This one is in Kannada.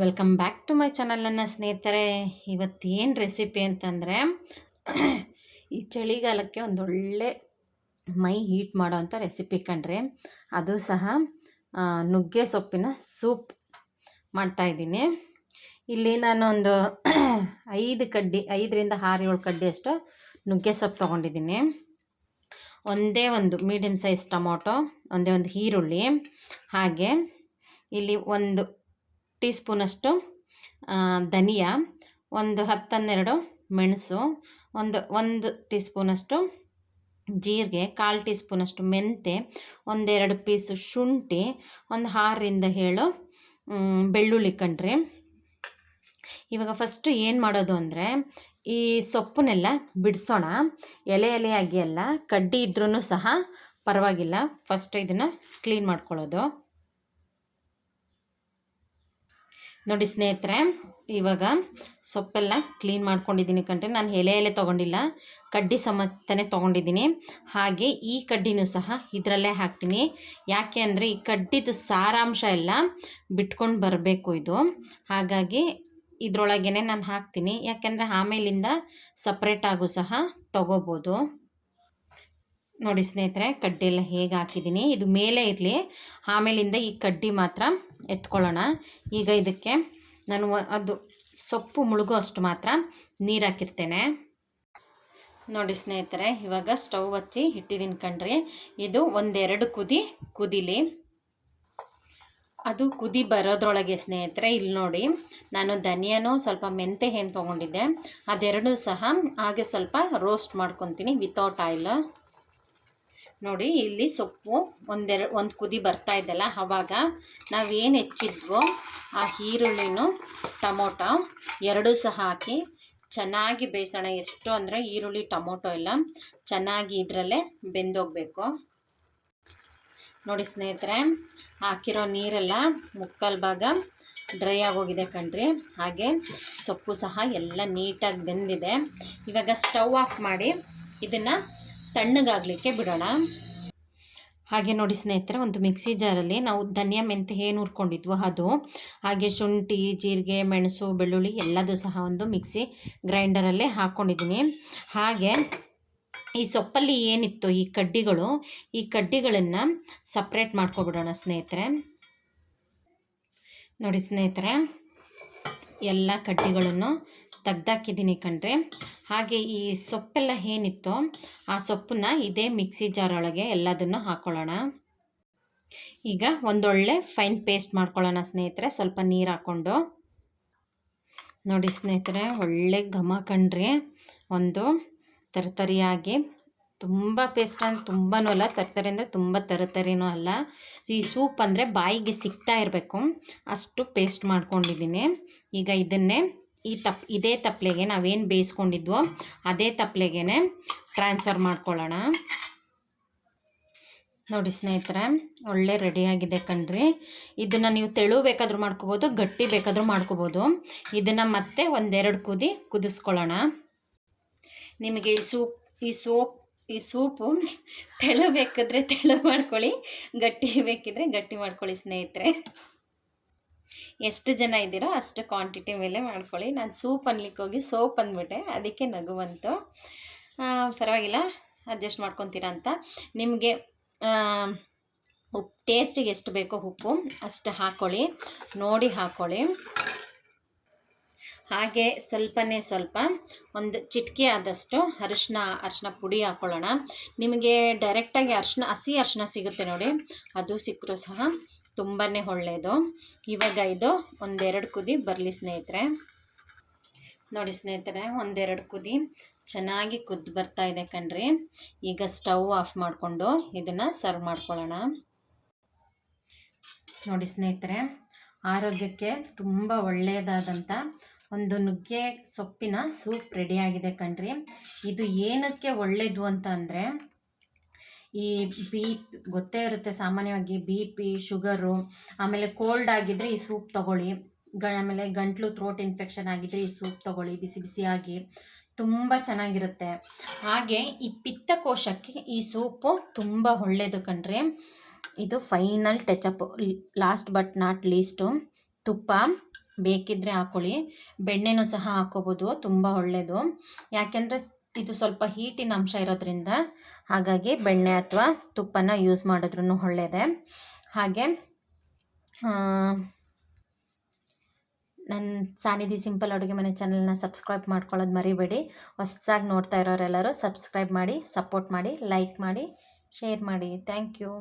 Welcome back to my channel ನನ್ನ ಸ್ನೇಹಿತರೆ. ಇವತ್ತೇನು ರೆಸಿಪಿ ಅಂತಂದರೆ, ಈ ಚಳಿಗಾಲಕ್ಕೆ ಒಂದೊಳ್ಳೆ ಮೈ ಹೀಟ್ ಮಾಡೋವಂಥ ರೆಸಿಪಿ ಕಂಡ್ರೆ ಅದು ಸಹ ನುಗ್ಗೆ ಸೊಪ್ಪಿನ ಸೂಪ್ ಮಾಡ್ತಾಯಿದ್ದೀನಿ ಇಲ್ಲಿ ನಾನೊಂದು ಐದು ಕಡ್ಡಿ, ಐದರಿಂದ ಆರು ಏಳು ಕಡ್ಡಿ ಅಷ್ಟು ನುಗ್ಗೆ ಸೊಪ್ಪು ತೊಗೊಂಡಿದ್ದೀನಿ. ಒಂದೇ ಒಂದು ಮೀಡಿಯಮ್ ಸೈಜ್ ಟೊಮೊಟೊ, ಒಂದೇ ಒಂದು ಈರುಳ್ಳಿ, ಹಾಗೆ ಇಲ್ಲಿ ಒಂದು ಟೀ ಸ್ಪೂನಷ್ಟು ಧನಿಯಾ, ಒಂದು ಹತ್ತನ್ನೆರಡು ಮೆಣಸು, ಒಂದು ಒಂದು ಟೀ ಸ್ಪೂನಷ್ಟು ಜೀರಿಗೆ, ಕಾಲು ಟೀ ಸ್ಪೂನಷ್ಟು ಮೆಂತೆ, ಒಂದೆರಡು ಪೀಸು ಶುಂಠಿ, ಒಂದು ಆರರಿಂದ ಏಳು ಬೆಳ್ಳುಳ್ಳಿ ಕಣ್ರಿ ಇವಾಗ ಫಸ್ಟು ಏನು ಮಾಡೋದು ಅಂದರೆ, ಈ ಸೊಪ್ಪನ್ನೆಲ್ಲ ಬಿಡಿಸೋಣ. ಎಲೆ ಎಲೆಯಾಗಿ ಅಲ್ಲ, ಕಡ್ಡಿ ಇದ್ರೂ ಸಹ ಪರವಾಗಿಲ್ಲ. ಫಸ್ಟ್ ಇದನ್ನು ಕ್ಲೀನ್ ಮಾಡ್ಕೊಳ್ಳೋದು. ನೋಡಿ ಸ್ನೇಹಿತರೆ, ಇವಾಗ ಸೊಪ್ಪೆಲ್ಲ ಕ್ಲೀನ್ ಮಾಡ್ಕೊಂಡಿದ್ದೀನಿ ಕಂಡ್ರೆ ನಾನು ಎಲೆ ಎಲೆ ತೊಗೊಂಡಿಲ್ಲ, ಕಡ್ಡಿ ಸಮೇತನೇ ತೊಗೊಂಡಿದ್ದೀನಿ. ಹಾಗೆ ಈ ಕಡ್ಡಿನೂ ಸಹ ಇದರಲ್ಲೇ ಹಾಕ್ತೀನಿ. ಯಾಕೆ ಅಂದರೆ ಈ ಕಡ್ಡಿದು ಸಾರಾಂಶ ಎಲ್ಲ ಬಿಟ್ಕೊಂಡು ಬರಬೇಕು ಇದು. ಹಾಗಾಗಿ ಇದರೊಳಗೇ ನಾನು ಹಾಕ್ತೀನಿ. ಯಾಕೆಂದರೆ ಆಮೇಲಿಂದ ಸಪ್ರೇಟಾಗೂ ಸಹ ತೊಗೋಬೋದು. ನೋಡಿ ಸ್ನೇಹಿತರೆ, ಕಡ್ಡಿ ಎಲ್ಲ ಹೇಗೆ ಹಾಕಿದ್ದೀನಿ. ಇದು ಮೇಲೆ ಇರಲಿ, ಆಮೇಲಿಂದ ಈ ಕಡ್ಡಿ ಮಾತ್ರ ಎತ್ಕೊಳ್ಳೋಣ. ಈಗ ಇದಕ್ಕೆ ನಾನು ಅದು ಸೊಪ್ಪು ಮುಳುಗೋ ಅಷ್ಟು ಮಾತ್ರ. ನೀರು ಹಾಕಿರ್ತೇನೆ. ನೋಡಿ ಸ್ನೇಹಿತರೆ, ಇವಾಗ ಸ್ಟವ್ ಹಚ್ಚಿ ಇಟ್ಟಿದ್ದೀನಿ ಕಣ್ರಿ. ಇದು ಒಂದೆರಡು ಕುದಿ ಕುದಿಲಿ. ಅದು ಕುದಿ ಬರೋದ್ರೊಳಗೆ ಸ್ನೇಹಿತರೆ ಇಲ್ಲಿ ನೋಡಿ ನಾನು ಧನಿಯಾನು ಸ್ವಲ್ಪ ಮೆಂತೆ ಏನು ತೊಗೊಂಡಿದ್ದೆ. ಅದೆರಡೂ ಸಹ ಹಾಗೆ ಸ್ವಲ್ಪ ರೋಸ್ಟ್ ಮಾಡ್ಕೊತೀನಿ ವಿತೌಟ್ ಆಯಿಲ್ ನೋಡಿ, ಇಲ್ಲಿ ಸೊಪ್ಪು ಒಂದೆರಡು ಒಂದು ಕುದಿ ಬರ್ತಾ ಇದ್ದಲ್ಲ ಆವಾಗ ನಾವೇನು ಹೆಚ್ಚಿದ್ವೋ ಆ ಈರುಳ್ಳಿನೂ, ಟೊಮೊಟೊ ಎರಡೂ ಸಹ ಹಾಕಿ ಚೆನ್ನಾಗಿ ಬೇಯಿಸೋಣ. ಎಷ್ಟು ಅಂದರೆ ಈರುಳ್ಳಿ, ಟೊಮೊಟೊ ಎಲ್ಲ ಚೆನ್ನಾಗಿ ಇದರಲ್ಲೇ ಬೆಂದೋಗಬೇಕು. ನೋಡಿ ಸ್ನೇಹಿತರೆ, ಹಾಕಿರೋ ನೀರೆಲ್ಲ ಮುಕ್ಕಾಲು ಭಾಗ ಡ್ರೈ ಆಗೋಗಿದೆ ಕಣ್ರಿ. ಹಾಗೆ ಸೊಪ್ಪು ಸಹ ಎಲ್ಲ ನೀಟಾಗಿ ಬೆಂದಿದೆ. ಇವಾಗ ಸ್ಟವ್ ಆಫ್ ಮಾಡಿ ಇದನ್ನು ತಣ್ಣಗಾಗಲಿಕ್ಕೆ ಬಿಡೋಣ. ಹಾಗೆ ನೋಡಿ ಸ್ನೇಹಿತರೆ, ಒಂದು ಮಿಕ್ಸಿ ಜಾರಲ್ಲಿ ನಾವು ಧನಿಯಾ ಮೆಂತೆ ಏನು ಹುರ್ಕೊಂಡಿದ್ವೋ ಅದು, ಹಾಗೆ ಶುಂಠಿ, ಜೀರಿಗೆ, ಮೆಣಸು, ಬೆಳ್ಳುಳ್ಳಿ ಎಲ್ಲದೂ ಸಹ ಒಂದು ಮಿಕ್ಸಿ ಗ್ರೈಂಡರಲ್ಲೇ ಹಾಕ್ಕೊಂಡಿದ್ದೀನಿ ಹಾಗೆ ಈ ಸೊಪ್ಪಲ್ಲಿ ಏನಿತ್ತು ಈ ಕಡ್ಡಿಗಳು, ಈ ಕಡ್ಡಿಗಳನ್ನು ಸಪ್ರೇಟ್ ಮಾಡ್ಕೊಬಿಡೋಣ ಸ್ನೇಹಿತರೆ. ನೋಡಿ ಸ್ನೇಹಿತರೆ, ಎಲ್ಲ ಕಡ್ಡಿಗಳನ್ನು ತೆಗ್ದಾಕಿದ್ದೀನಿ ಕಣ್ರಿ. ಹಾಗೆ ಈ ಸೊಪ್ಪೆಲ್ಲ ಏನಿತ್ತೋ ಆ ಸೊಪ್ಪನ್ನ ಇದೇ ಮಿಕ್ಸಿ ಜಾರೊಳಗೆ ಎಲ್ಲದನ್ನು ಹಾಕ್ಕೊಳ್ಳೋಣ ಈಗ ಒಂದೊಳ್ಳೆ ಫೈನ್ ಪೇಸ್ಟ್ ಮಾಡ್ಕೊಳ್ಳೋಣ ಸ್ನೇಹಿತರೆ, ಸ್ವಲ್ಪ ನೀರು ಹಾಕ್ಕೊಂಡು ನೋಡಿ ಸ್ನೇಹಿತರೆ, ಒಳ್ಳೆ ಘಮ ಕಣ್ರಿ. ಒಂದು ತರತರಿಯಾಗಿ ತುಂಬ ಪೇಸ್ಟ್ ಅಂದರೆ ತುಂಬಾ ಅಲ್ಲ, ತರ್ತರಿ ಅಂದರೆ ತುಂಬ ತರತರಿನೂ ಅಲ್ಲ. ಈ ಸೂಪ್ ಅಂದರೆ ಬಾಯಿಗೆ ಸಿಗ್ತಾ ಇರಬೇಕು. ಅಷ್ಟು ಪೇಸ್ಟ್ ಮಾಡ್ಕೊಂಡಿದ್ದೀನಿ. ಈಗ ಇದನ್ನೇ ಈ ತಪ್, ಇದೇ ತಪ್ಪಲೆಗೆ ನಾವೇನು ಬೇಯಿಸ್ಕೊಂಡಿದ್ವೋ ಅದೇ ತಪ್ಪಲೆಗೆ ಟ್ರಾನ್ಸ್ಫರ್ ಮಾಡ್ಕೊಳ್ಳೋಣ. ನೋಡಿ ಸ್ನೇಹಿತರೆ, ಒಳ್ಳೆ ರೆಡಿಯಾಗಿದೆ ಕಣ್ರಿ. ಇದನ್ನು ನೀವು ತೆಳು ಬೇಕಾದರೂ ಮಾಡ್ಕೋಬೋದು, ಗಟ್ಟಿ ಬೇಕಾದರೂ ಮಾಡ್ಕೋಬೋದು. ಇದನ್ನು ಮತ್ತೆ ಒಂದೆರಡು ಕುದಿ ಕುದಿಸ್ಕೊಳ್ಳೋಣ. ನಿಮಗೆ ಈ ಸೂಪ್, ಈ ಸೋಪ್, ಈ ಸೂಪು ತೆಳು ಬೇಕಾದರೆ ತೆಳು ಮಾಡ್ಕೊಳ್ಳಿ, ಗಟ್ಟಿ ಬೇಕಿದ್ರೆ ಗಟ್ಟಿ ಮಾಡ್ಕೊಳ್ಳಿ ಸ್ನೇಹಿತರೆ. ಎಷ್ಟು ಜನ ಇದ್ದೀರೋ ಅಷ್ಟು ಕ್ವಾಂಟಿಟಿ ಮೇಲೆ ಮಾಡ್ಕೊಳ್ಳಿ. ನಾನು ಸೂಪ್ ಅನ್ಲಿಕ್ಕೆ ಹೋಗಿ ಸೋಪ್ ಅಂದ್ಬಿಟ್ಟೆ. ಅದಕ್ಕೆ ನಗು ಬಂತು. ಪರವಾಗಿಲ್ಲ ಅಡ್ಜಸ್ಟ್ ಮಾಡ್ಕೊತೀರಾ ಅಂತ. ನಿಮಗೆ ಉಪ್ಪು ಟೇಸ್ಟಿಗೆ ಎಷ್ಟು ಬೇಕೋ ಉಪ್ಪು ಅಷ್ಟು ಹಾಕ್ಕೊಳ್ಳಿ ನೋಡಿ ಹಾಕ್ಕೊಳ್ಳಿ ಹಾಗೆ ಸ್ವಲ್ಪನೇ ಸ್ವಲ್ಪ ಒಂದು ಚಿಟಿಕೆ ಆದಷ್ಟು ಅರಿಶಿನ ಅರಿಶಿನ ಪುಡಿ ಹಾಕ್ಕೊಳ್ಳೋಣ ನಿಮಗೆ ಡೈರೆಕ್ಟಾಗಿ ಅರಿಶಿನ, ಹಸಿ ಅರಿಶಿನ ಸಿಗುತ್ತೆ ನೋಡಿ. ಅದು ಸಿಕ್ಕರೂ ಸಹ. ತುಂಬಾ ಒಳ್ಳೆಯದು ಇವಾಗ ಇದು ಒಂದೆರಡು ಕುದಿ ಬರಲಿ ಸ್ನೇಹಿತರೆ. ನೋಡಿ ಸ್ನೇಹಿತರೆ, ಒಂದೆರಡು ಕುದಿ ಚೆನ್ನಾಗಿ ಕುದ್ದು ಬರ್ತಾ ಇದೆ ಕಣ್ರಿ. ಈಗ ಸ್ಟವ್ ಆಫ್ ಮಾಡಿಕೊಂಡು ಇದನ್ನು ಸರ್ವ್ ಮಾಡ್ಕೊಳ್ಳೋಣ. ನೋಡಿ ಸ್ನೇಹಿತರೆ, ಆರೋಗ್ಯಕ್ಕೆ ತುಂಬ ಒಳ್ಳೆಯದಾದಂಥ ಒಂದು ನುಗ್ಗೆ ಸೊಪ್ಪಿನ ಸೂಪ್ ರೆಡಿಯಾಗಿದೆ ಕಣ್ರಿ. ಇದು ಏನಕ್ಕೆ ಒಳ್ಳೆಯದು ಅಂತ ಅಂದರೆ ಈ ಬಿ ಗೊತ್ತೇ ಇರುತ್ತೆ ಸಾಮಾನ್ಯವಾಗಿ ಬಿ ಪಿ ಶುಗರು, ಆಮೇಲೆ ಕೋಲ್ಡ್ ಆಗಿದ್ದರೆ ಈ ಸೂಪ್ ತಗೊಳ್ಳಿ. ಗ, ಆಮೇಲೆ ಗಂಟ್ಲು ಥ್ರೋಟ್ ಇನ್ಫೆಕ್ಷನ್ ಆಗಿದ್ದರೆ ಈ ಸೂಪ್ ತಗೊಳ್ಳಿ, ಬಿಸಿ ಬಿಸಿಯಾಗಿ. ತುಂಬ ಚೆನ್ನಾಗಿರುತ್ತೆ. ಹಾಗೆ ಈ ಪಿತ್ತಕೋಶಕ್ಕೆ ಈ ಸೂಪು ತುಂಬ ಒಳ್ಳೆಯದು ಕಣ್ರಿ. ಇದು final touch up last but not least ತುಪ್ಪ ಬೇಕಿದ್ದರೆ ಹಾಕ್ಕೊಳ್ಳಿ ಬೆಣ್ಣೆನೂ ಸಹ ಹಾಕ್ಕೋಬೋದು, ತುಂಬ ಒಳ್ಳೆಯದು ಯಾಕೆಂದರೆ ಇದು ಸ್ವಲ್ಪ ಹೀಟಿನ ಅಂಶ ಇರೋದ್ರಿಂದ ಹಾಗಾಗಿ ಬೆಣ್ಣೆ ಅಥವಾ ತುಪ್ಪನ ಯೂಸ್ ಮಾಡಿದ್ರೂ ಒಳ್ಳೆಯದೆ ಹಾಗೆ ನನ್ನ ಸಾನಿಧಿ ಸಿಂಪಲ್ ಅಡುಗೆ ಮನೆ ಚಾನಲ್ನ ಸಬ್ಸ್ಕ್ರೈಬ್ ಮಾಡ್ಕೊಳ್ಳೋದು ಮರಿಬೇಡಿ. ಹೊಸದಾಗಿ ನೋಡ್ತಾ ಇರೋರೆಲ್ಲರೂ ಸಬ್ಸ್ಕ್ರೈಬ್ ಮಾಡಿ ಸಪೋರ್ಟ್ ಮಾಡಿ ಲೈಕ್ ಮಾಡಿ ಶೇರ್ ಮಾಡಿ. Thank you